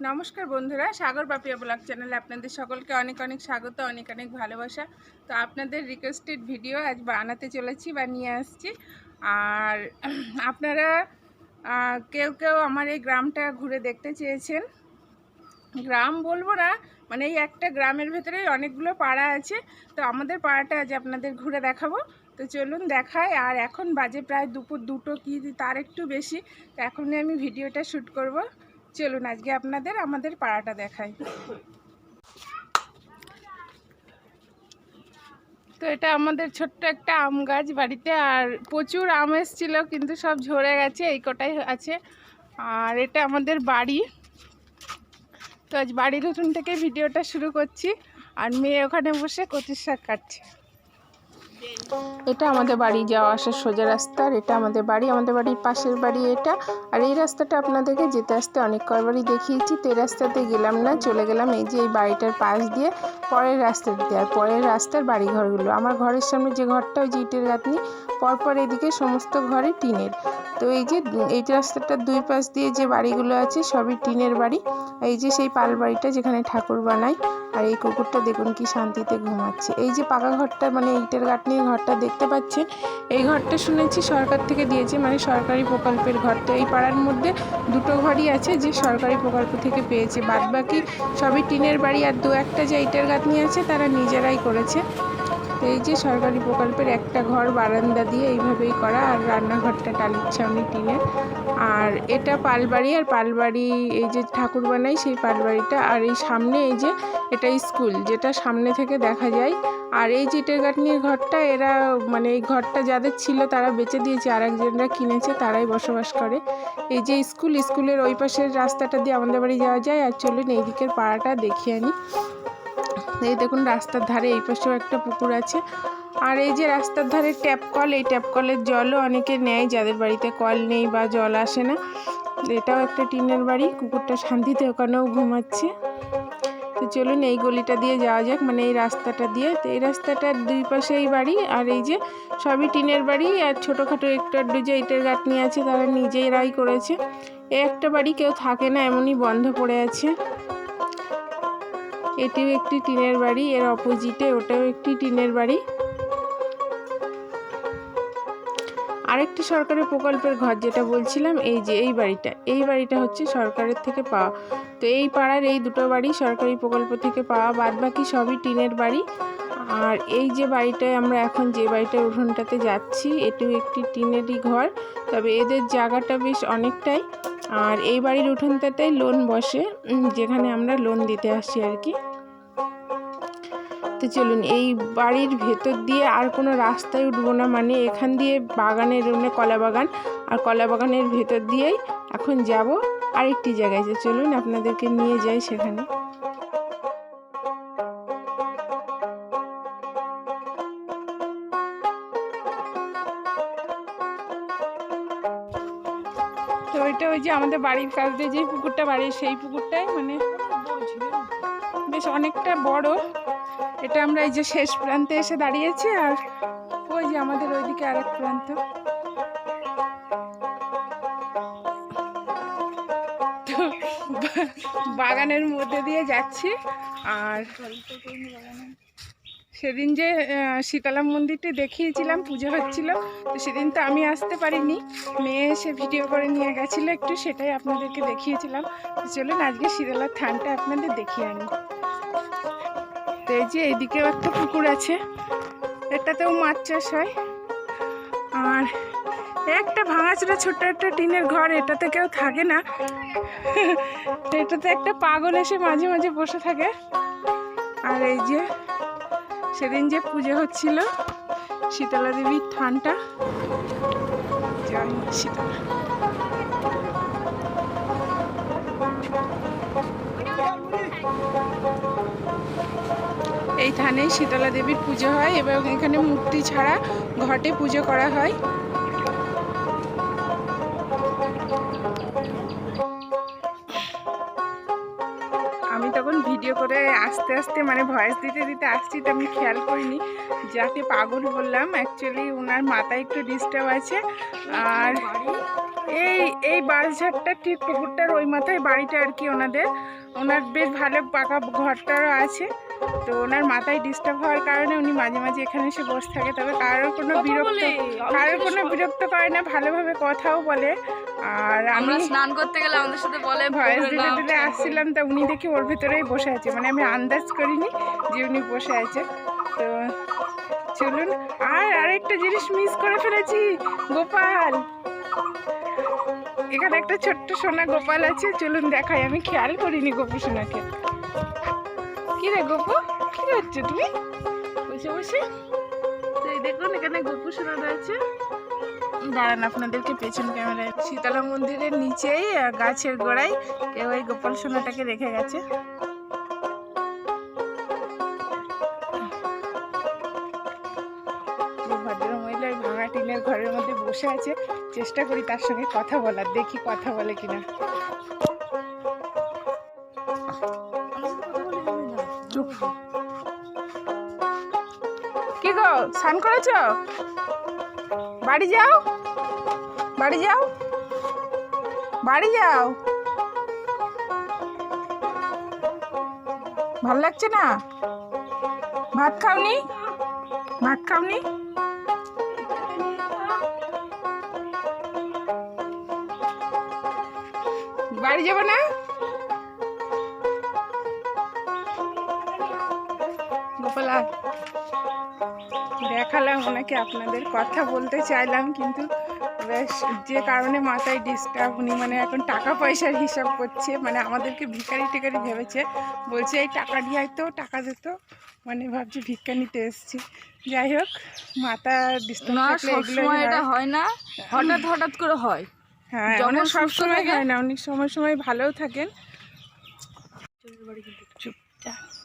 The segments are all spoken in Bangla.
নমস্কার বন্ধুরা, সাগর পাপিয়া ব্লগ চ্যানেলে আপনাদের সকলকে অনেক অনেক স্বাগত, অনেক অনেক ভালোবাসা। তো আপনাদের রিকোয়েস্টেড ভিডিও আজ বানাতে চলেছি বা নিয়ে আসছি। আর আপনারা কেউ কেউ আমার এই গ্রামটা ঘুরে দেখতে চেয়েছেন। গ্রাম বলব না মানে এই একটা গ্রামের ভেতরেই অনেকগুলো পাড়া আছে। তো আমাদের পাড়াটা আজ আপনাদের ঘুরে দেখাবো। তো চলুন দেখায় আর এখন বাজে প্রায় দুপুর দুটো, কি তার একটু বেশি। তো এখনই আমি ভিডিওটা শ্যুট করব। চলুন আজকে আপনাদের আমাদের পাড়াটা দেখাই। তো এটা আমাদের ছোট্ট একটা আম গাছ বাড়িতে, আর প্রচুর আম এসেছিল, কিন্তু সব ঝরে গেছে, এই কটাই আছে। আর এটা আমাদের বাড়ি। তো আজ বাড়ির উঠোন থেকে ভিডিওটা শুরু করছি, আর মেয়ে ওখানে বসে কচুর শাক কাটছে। এটা আমাদের বাড়ি যাওয়া আসার সোজা রাস্তা, আর এটা আমাদের বাড়ি, আমাদের বাড়ির পাশের বাড়ি এটা। আর এই রাস্তাটা আপনাদেরকে যেতে আসতে অনেক কয়বারই দেখিয়েছি, তো এই রাস্তাতে গেলাম না, চলে গেলাম এই যে এই বাড়িটার পাশ দিয়ে পরের রাস্তাটিতে আর পরের রাস্তার বাড়ি ঘরগুলো আমার ঘরের সামনে যে ঘরটা, ওই যে ইটের গাঁথনি, পরপর এদিকে সমস্ত ঘরে টিনের। তো এই যে এই রাস্তাটার দুই পাশ দিয়ে যে বাড়িগুলো আছে, সবই টিনের বাড়ি। এই যে সেই পাল বাড়িটা যেখানে ঠাকুর বানায়, আর এই কুকুরটা দেখুন কি শান্তিতে ঘুমাচ্ছে। এই যে পাকা ঘরটা মানে ইটের গাঁথনির ঘরটা দেখতে পাচ্ছেন এই ঘরটা শুনেছি সরকার থেকে দিয়েছে মানে সরকারি প্রকল্পের ঘর। তো এই পাড়ার মধ্যে দুটো ঘরই আছে যে সরকারি প্রকল্প থেকে পেয়েছে। বাদ বাকি সবই টিনের বাড়ি আর দু একটা যে ইটের গাঁথনি আছে তারা নিজেরাই করেছে। তো এই যে সরকারি প্রকল্পের একটা ঘর বারান্দা দিয়ে এইভাবেই করা, আর রান্নাঘরটা টালির ছাউনি টিনের। আর এটা পালবাড়ি, আর পালবাড়ি এই যে ঠাকুর বানাই সেই পালবাড়িটা, আর এই সামনে এই যে এটা স্কুল, যেটা সামনে থেকে দেখা যায়। আর এই যে ইটের গাঁথনির ঘরটা, এরা মানে এই ঘরটা যাদের ছিল তারা বেচে দিয়েছে আর একজনরা কিনেছে, তারাই বসবাস করে। এই যে স্কুল, স্কুলের ওই পাশের রাস্তাটা দিয়ে আমাদের বাড়ি যাওয়া যায় আর চলুন এই দিকের পাড়াটা দেখিয়ে আনি। এই দেখুন রাস্তার ধারে এই পাশেও একটা পুকুর আছে। আর এই যে রাস্তার ধারে ট্যাপ কল, এই ট্যাপ কলের জলও অনেকে নেয়, যাদের বাড়িতে কল নেই বা জল আসে না। এটাও একটা টিনের বাড়ি, কুকুরটা শান্তিতে ওখানেও ঘুমাচ্ছে। চলুন এই গলিটা দিয়ে যাওয়া যাক মানে এই রাস্তাটা দিয়ে। তো এই রাস্তাটার দুই পাশে এই বাড়ি, আর এই যে সবই টিনের বাড়ি, আর ছোটোখাটো একটু আড্ডু যে ইটের গাঁথনি আছে তারা নিজেরাই করেছে। এ একটা বাড়ি কেউ থাকে না, এমনই বন্ধ পড়ে আছে। এটিও একটি টিনের বাড়ি, এর অপোজিটে ওটাও একটি টিনের বাড়ি। আরেকটি সরকারি প্রকল্পের ঘর যেটা বলছিলাম, এই যে, এই বাড়িটা। এই বাড়িটা হচ্ছে সরকারের থেকে পাওয়া। তো এই পাড়ার এই দুটো বাড়ি সরকারি প্রকল্প থেকে পাওয়া বাদ বাকি সবই টিনের বাড়ি। আর এই যে বাড়িটায় আমরা এখন যে বাড়িটার উঠোনটাতে যাচ্ছি, এটিও একটি টিনেরই ঘর। তবে এদের জায়গাটা বেশ অনেকটাই। আর এই বাড়ির উঠোনটাতেই লোন বসে যেখানে আমরা লোন দিতে আসি আর কি। তো চলুন। এই বাড়ির ভেতর দিয়ে আর কোনো রাস্তায় উঠবো না। মানে এখান দিয়ে বাগানের মানে কলা বাগান। আর কলা বাগানের ভেতর দিয়েই এখন যাব আরেকটি জায়গায়। যে চলুন, আপনাদেরকে নিয়ে যাই সেখানে। তো ওইটা ওই যে আমাদের বাড়ির কাছ যে পুকুরটা বাড়ি, সেই পুকুরটাই মানে বেশ অনেকটা বড়। এটা আমরা এই যে শেষ প্রান্তে এসে দাঁড়িয়েছি, আর ওই যে আমাদের ওইদিকে আরেক প্রান্ত। বাগানের মধ্যে দিয়ে যাচ্ছি, আর সেদিন যে শীতলা মন্দিরটি দেখিয়েছিলাম, পুজো হচ্ছিল, তো সেদিন তো আমি আসতে পারিনি। মেয়ে এসে ভিডিও করে নিয়ে গেছিল একটু, সেটাই আপনাদেরকে দেখিয়েছিলাম। চলুন, আজকে শীতলার থানটা আপনাদের দেখিয়ে আনি। এই যে এইদিকেও একটা পুকুর আছে, এটাতেও মাছ চাষ হয়। আর একটা ভাঙাচোরা ছোট্ট একটা টিনের ঘর, এটাতে কেউ থাকে না। এটাতে একটা পাগল এসে মাঝে মাঝে বসে থাকে। আর এই যে সেদিন যে পুজো হচ্ছিল শীতলা দেবীর থানটা জয় শীতলা। এই থানে শীতলা দেবীর পুজো হয় এবং এখানে মূর্তি ছাড়া ঘটে পুজো করা হয়। আমি তখন ভিডিও করে আস্তে আস্তে মানে ভয়েস দিতে দিতে আসছি, তো আমি খেয়াল করিনি। যাকে পাগল বললাম অ্যাকচুয়ালি ওনার মাথায় একটু ডিস্টার্ব আছে। আর এই এই বাঁশঝাড়টা ঠিক পুকুরটার ওই মাথায় বাড়িটা আর কি ওনাদের। ওনার বেশ ভালো পাকা ঘরটারও আছে। তো ওনার মাথায় ডিস্টার্ব হওয়ার কারণে উনি মাঝে মাঝে এখানে এসে বসে থাকে। তবে কারোর কোনো বিরক্ত কারোর কোনো বিরক্ত করে না ভালোভাবে কথাও বলে। আর আমি আমরা স্নান করতে গেলে আমাদের সাথে বলে ভয়েস দিতে দিতে আসছিলাম তা উনি দেখি ওর ভেতরেই বসে আছে। মানে আমি আন্দাজ করিনি যে উনি বসে আছে। তো চলুন আর আরেকটা জিনিস মিস করে ফেলেছি গোপাল। এখানে একটা ছোট্ট সোনা গোপাল আছে চলুন দেখাই। আমি খেয়াল করিনি গোপু সোনাকে। রে গোপু, কি হচ্ছে তুমি? বসে বসে। তো এই দেখুন, এখানে গোপু সোনা রয়েছে দাঁড়ান, আপনাদেরকে পেছন ক্যামেরায় শীতলা মন্দিরের নিচেই গাছের গোড়ায় কেউ ওই গোপাল সোনাটাকে রেখে গেছে। যে ভদ্র ভাঙা টিনের ঘরের মধ্যে বসে আছে। চেষ্টা করি তার সঙ্গে কথা বলার, দেখি কথা বলে কিনা। স্নান করেছ? বাড়ি যাও। বাড়ি যাও। বাড়ি যাও। ভালো লাগছে না? ভাত খাওনি? ভাত খাওনি? বাড়ি যাব না? গোপালা দেখালাম ওনাকে আপনাদের কথা বলতে চাইলাম কিন্তু বেশ যে কারণে মাথায় ডিস্টার্ব উনি মানে এখন টাকা পয়সার হিসাব করছে মানে আমাদেরকে ভিখারি টিকারি ভেবেছে বলছে এই টাকা দিয়ে হয়তো টাকা দিত মানে ভাবছি ভিক্ষা নিতে এসেছি। যাই হোক মাথা ডিস্টার্ব সবসময় এটা হয় না। হঠাৎ হঠাৎ করে হয়। হ্যাঁ অনেক সব সময় হয় না অনেক সময় সময় ভালোও থাকেন। চুপচাপ।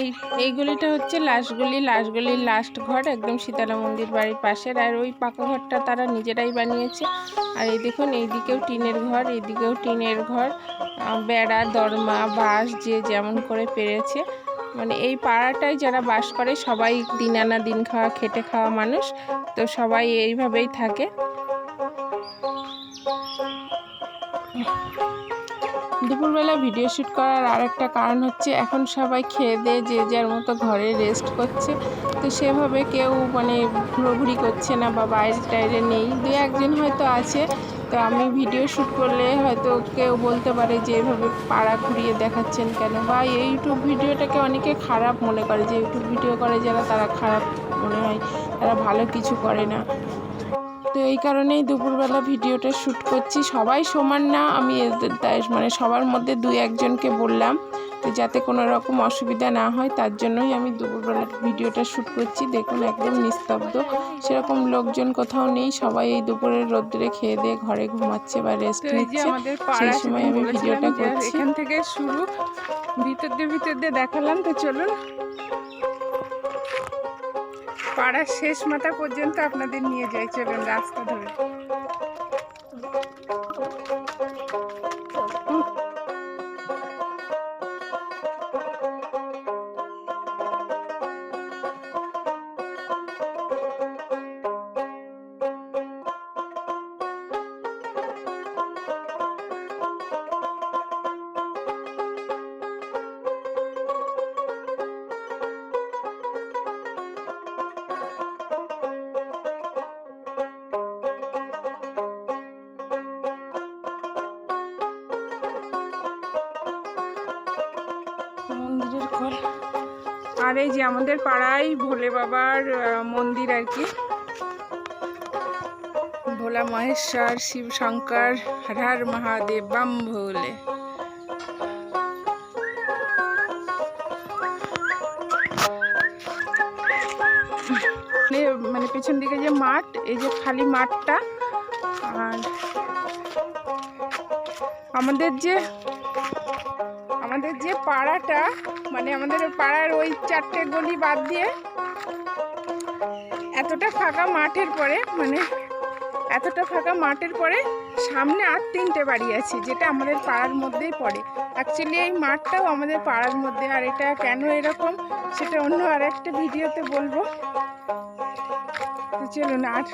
এই এই গলিটা হচ্ছে লাস্ট গলি লাস্ট গলির লাস্ট ঘর একদম সীতারা মন্দির বাড়ির পাশের, আর ওই পাকা ঘরটা তারা নিজেরাই বানিয়েছে। আর এই দেখুন, এইদিকেও টিনের ঘর, এইদিকেও টিনের ঘর বেড়া, দরমা, বাঁশ, যে যেমন করে পেরেছে। মানে এই পাড়াটায় যারা বাস করে সবাই দিন আনা দিন খাওয়া, খেটে খাওয়া মানুষ, তো সবাই এইভাবেই থাকে। দুপুরবেলা ভিডিও শ্যুট করার আরেকটা কারণ হচ্ছে এখন সবাই খেয়ে দিয়ে যে যার মতো ঘরে রেস্ট করছে। তো সেভাবে কেউ মানে ঘোরাঘুরি করছে না বা বাইরে টাইরে নেই। দু একজন হয়তো আছে, তো আমি ভিডিও শ্যুট করলে হয়তো কেউ বলতে পারে যে এভাবে পাড়া ঘুরিয়ে দেখাচ্ছেন কেন? বা এই ইউটিউব ভিডিওটাকে অনেকে খারাপ মনে করে যে ইউটিউব ভিডিও করে যারা, তারা খারাপ মনে হয়, তারা ভালো কিছু করে না। এই কারণেই দুপুরবেলা ভিডিওটা শ্যুট করছি। সবাই সমান না আমি মানে সবার মধ্যে দুই একজনকে বললাম তো যাতে কোনো রকম অসুবিধা না হয় তার জন্যই আমি দুপুরবেলা ভিডিওটা শ্যুট করছি। দেখুন একদম নিস্তব্ধ সেরকম লোকজন কোথাও নেই সবাই এই দুপুরের রোদ্রে খেয়ে দিয়ে ঘরে ঘুমাচ্ছে বা রেস্ট নিচ্ছে। সেই সময় আমি ভিডিওটা করছি। এখান থেকে শুরু ভিতর দিয়ে ভিতর দিয়ে দেখালাম তো চলুন। পাড়ার শেষ মাথা পর্যন্ত আপনাদের নিয়ে যাই চলুন রাস্তা ধরে। মন্দিরের ঘর। আর এই যে আমাদের পাড়ায় ভোলে বাবার মন্দির আর কি। ভোলা মহেশ্বর, শিব শঙ্কর, হর হর মহাদেব, বাম ভোলে। মানে- মানে পেছন দিকে যে মাঠ, এই যে খালি মাঠটা। আর আমাদের যে আমাদের যে পাড়াটা মানে আমাদের পাড়ার ওই চারটে গলি বাদ দিয়ে এতটা ফাঁকা মাঠের পরে মানে এতটা ফাঁকা মাঠের পরে সামনে আর তিনটে বাড়ি আছে, যেটা আমাদের পাড়ার মধ্যেই পড়ে। অ্যাকচুয়ালি এই মাঠটাও আমাদের পাড়ার মধ্যে, আর এটা কেন এরকম সেটা অন্য আর একটা ভিডিওতে বলব। চলুন, আর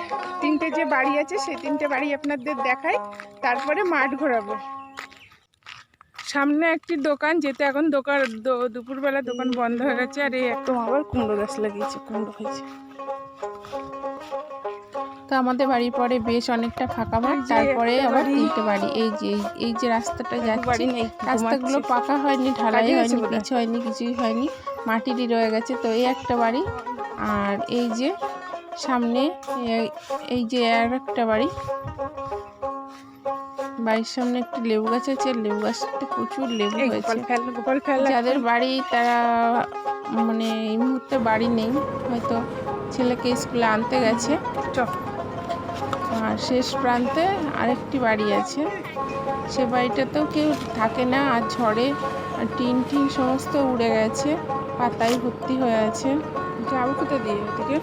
তিনটে যে বাড়ি আছে, সেই তিনটে বাড়ি আপনাদের দেখাই, তারপরে মাঠ ঘোরাবো। সামনে একটি দোকান যেতে এখন দোকান দুপুরবেলা দোকান বন্ধ হয়ে গেছে আর এই একদম আবার কুমড়ো গাছ লাগিয়েছে কুমড়ো হয়েছে তো আমাদের বাড়ির পরে বেশ অনেকটা ফাঁকা মাঠ তারপরে আবার। তিনটে বাড়ি এই যে এই- যে রাস্তাটা যাচ্ছে রাস্তাগুলো। পাকা হয়নি ঢালাই হয়নি। কিছু হয়নি কিছুই হয়নি মাটিরই রয়ে গেছে তো এই একটা বাড়ি আর এই যে সামনে এই যে আর একটা বাড়ি বাড়ির সামনে একটি লেবু গাছ আছে লেবু গাছটাতে প্রচুর লেবু হয়েছে। যাদের বাড়ি তারা মানে এই মুহূর্তে বাড়ি নেই হয়তো ছেলেকে স্কুলে আনতে গেছে। আর শেষ প্রান্তে আরেকটি বাড়ি আছে। সে বাড়িটাতেও কেউ থাকে না আর ঝড়ে টিন টিন সমস্ত উড়ে গেছে পাতায় ভর্তি হয়ে আছে। যাব কোথা দিয়ে ওদিকে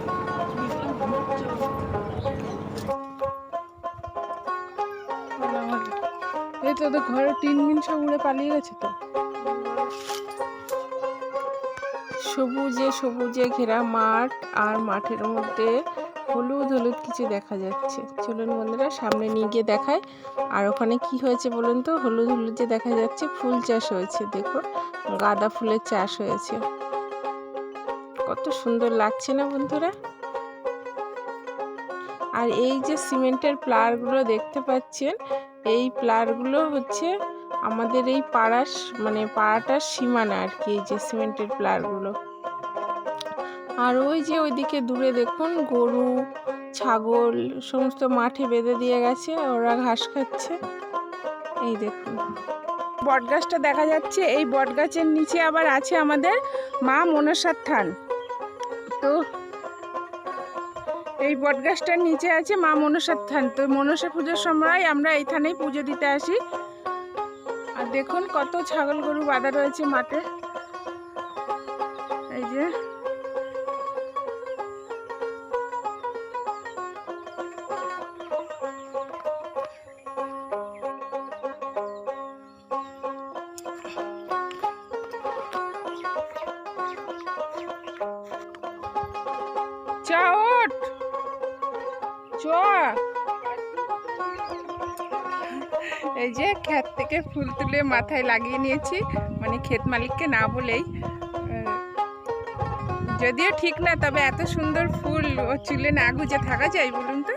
এই তো ওদের ঘরে টিন মিন সব উড়ে পালিয়ে গেছে তো? সবুজে সবুজে ঘেরা মাঠ আর মাঠের মধ্যে হলুদ হলুদ কিছু দেখা যাচ্ছে। চলুন বন্ধুরা, সামনে নিয়ে গিয়ে দেখায় আর ওখানে কি হয়েছে বলুন তো? হলুদ হলুদ যে দেখা যাচ্ছে ফুল চাষ হয়েছে দেখো গাঁদা ফুলের চাষ হয়েছে। কত সুন্দর লাগছে না বন্ধুরা? আর এই যে সিমেন্টের প্লারগুলো দেখতে পাচ্ছেন এই প্লারগুলো হচ্ছে আমাদের এই পাড়ার মানে পাড়াটার সীমানা আর কি, এই যে সিমেন্টের প্লারগুলো আর ওই যে ওইদিকে দূরে দেখুন, গরু, ছাগল সমস্ত মাঠে বেঁধে দিয়ে গেছে, ওরা ঘাস খাচ্ছে। এই দেখুন। বটগাছটা দেখা যাচ্ছে, এই বটগাছের নিচে আবার আছে আমাদের মা মনসার থান। তো এই বটগাছটার নিচে আছে মা মনসার থান। তো মনসা পুজোর সময় আমরা এইখানেই পুজো দিতে আসি। আর দেখুন কত ছাগল গরু বাঁধা রয়েছে মাঠে। এই যে। চা এই যে ক্ষেত থেকে ফুল তুলে মাথায় লাগিয়ে নিয়েছি মানে ক্ষেত মালিককে না বলেই। যদিও ঠিক না, তবে এত সুন্দর ফুল ও চুলে না গুজে থাকা যায় বলুন তো?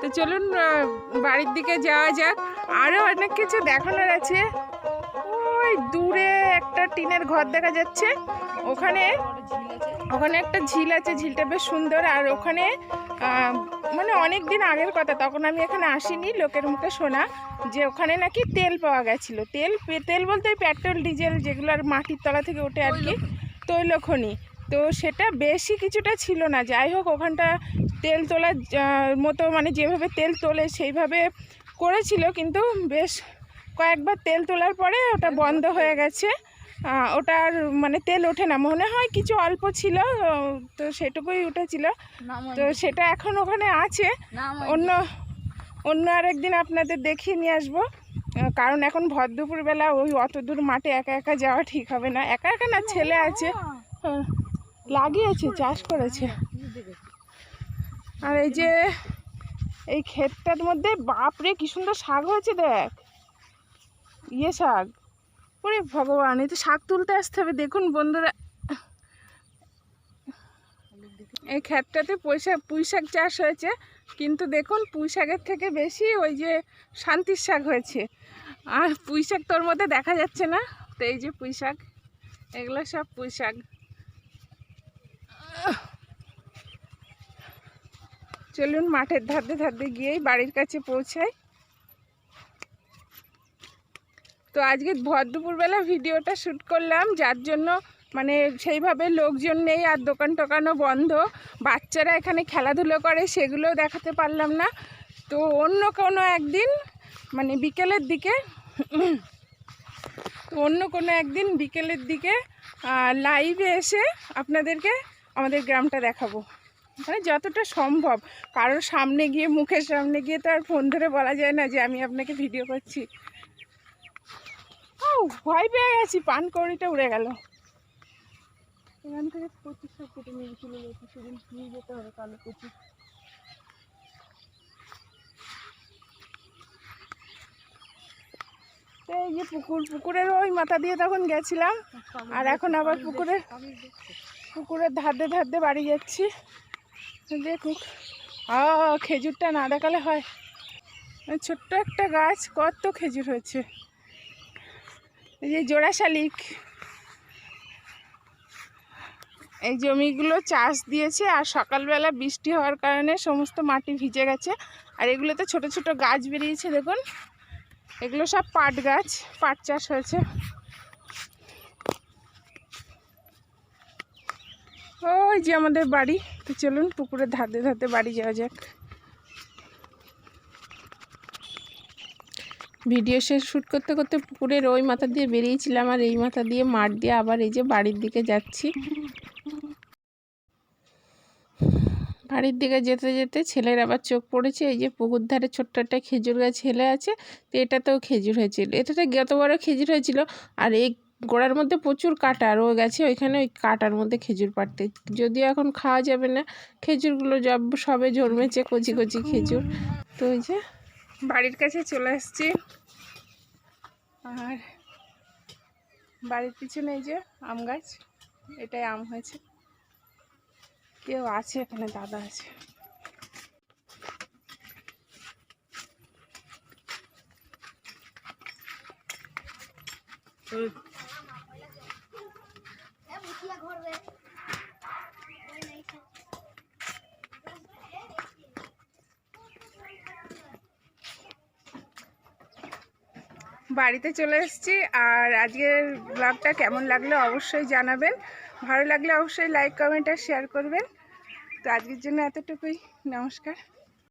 তো চলুন বাড়ির দিকে যাওয়া যাক। আরও অনেক কিছু দেখানোর আছে। ওই দূরে একটা টিনের ঘর দেখা যাচ্ছে। ওখানে ওখানে একটা ঝিল আছে। ঝিলটা বেশ সুন্দর। আর ওখানে মানে অনেক দিন আগের কথা, তখন আমি এখানে আসিনি, লোকের মুখে শোনা, যে ওখানে নাকি তেল পাওয়া গেছিল। তেল তেল বলতে পেট্রোল, ডিজেল যেগুলো আর মাটির তলা থেকে ওঠে আর কি, তৈলখনি। তো সেটা বেশি কিছুটা ছিল না। যাই হোক, ওখানটা তেল তোলার মতো মানে যেভাবে তেল তোলে সেইভাবে করেছিল, কিন্তু বেশ কয়েকবার তেল তোলার পরে ওটা বন্ধ হয়ে গেছে। ওটার মানে তেল ওঠে না। মনে হয় কিছু অল্প ছিল তো সেটুকুই উঠেছিল। তো সেটা এখন ওখানে আছে। অন্য অন্য আরেকদিন আপনাদের দেখিয়ে নিয়ে আসব। কারণ এখন ভর দুপুরবেলা ওই অত দূর মাঠে একা একা যাওয়া ঠিক হবে না। একা একা না ছেলে আছে। লাগিয়েছে চাষ করেছে। আর এই যে এই ক্ষেতটার মধ্যে বাপরে কি সুন্দর শাক হয়েছে দেখ। ইয়ে শাক। ওরে ভগবান, এই তো শাক তুলতে আসতে হবে। দেখুন বন্ধুরা, এই ক্ষেতটাতে পয়সা পুঁই শাক চাষ হয়েছে। কিন্তু দেখুন পুঁই শাকের থেকে বেশি ওই যে শান্তির শাক হয়েছে। আর পুঁই শাক তোর মধ্যে দেখা যাচ্ছে না? তো এই যে পুঁই শাক এগুলো সব পুঁই শাক চলুন মাঠের ধারে ধারে গিয়েই বাড়ির কাছে পৌঁছাই। তো আজকে ভর দুপুরবেলা ভিডিওটা শ্যুট করলাম, যার জন্য মানে সেইভাবে লোকজন নেই আর দোকান টোকানও বন্ধ। বাচ্চারা এখানে খেলাধুলো করে, সেগুলোও দেখাতে পারলাম না। তো অন্য কোনো একদিন মানে বিকেলের দিকে, তো অন্য কোনো একদিন বিকেলের দিকে লাইভে এসে আপনাদেরকে আমাদের গ্রামটা দেখাবো। মানে যতটা সম্ভব, কারোর সামনে গিয়ে, মুখের সামনে গিয়ে তো আর ফোন ধরে বলা যায় না যে আমি আপনাকে ভিডিও করছি। ভয় পেয়ে গেছি। পান কৌড়িটা উড়ে গেল। এখান থেকে প্রচুর সব কেটে নিয়ে চলে গেছে সেদিন নিয়ে যেতে হবে কালো প্রচুর। এই যে পুকুর পুকুরের ওই মাথা দিয়ে তখন গেছিলাম। আর এখন আবার পুকুরের পুকুরের ধারে ধারে বাড়ি যাচ্ছি। দেখুক। আ খেজুরটা না দেখালে হয়। ছোট্ট একটা গাছ কত খেজুর হয়েছে। এই যে জোড়া শালিক। এই জমিগুলো চাষ দিয়েছে আর সকালবেলা বৃষ্টি হওয়ার কারণে সমস্ত মাটি ভিজে গেছে। আর এগুলোতে ছোট ছোট গাছ বেরিয়েছে, দেখুন। এগুলো সব পাট গাছ, পাট চাষ হয়েছে। ওই যে আমাদের বাড়ি, তো চলুন পুকুরের ধাতে ধাতে বাড়ি যাওয়া যাক। ভিডিও শেষ শ্যুট করতে করতে পুকুরের ওই মাথা দিয়ে বেরিয়েছিলাম আর এই মাথা দিয়ে মাঠ দিয়ে আবার এই যে বাড়ির দিকে যাচ্ছি। বাড়ির দিকে যেতে যেতে ছেলের আবার চোখ পড়েছে, এই যে পুকুর ধারে ছোট্ট একটা খেজুর গাছ হেলে আছে, তো এটাতেও খেজুর হয়েছিল। এটাতে বড় খেজুর হয়েছিল আর এই গোড়ার মধ্যে প্রচুর কাটা, আর ও গেছে ওইখানে ওই কাটার মধ্যে খেজুর পাড়তে। যদিও এখন খাওয়া যাবে না, খেজুরগুলো জব সবে জন্মেছে কচি কচি খেজুর। তো ওই যে বাড়ির কাছে চলে আসছি। আর বাড়ির পিছনে এই যে আম গাছ, এটাই আম হয়েছে। কেউ আছে এখানে, দাদা আছে। বাড়িতে চলে এসেছি আর আজকের ব্লগটা কেমন লাগল অবশ্যই জানাবেন। ভালো লাগলে অবশ্যই লাইক কমেন্ট আর শেয়ার করবেন। তো আজকের জন্য এতটুকুই। নমস্কার।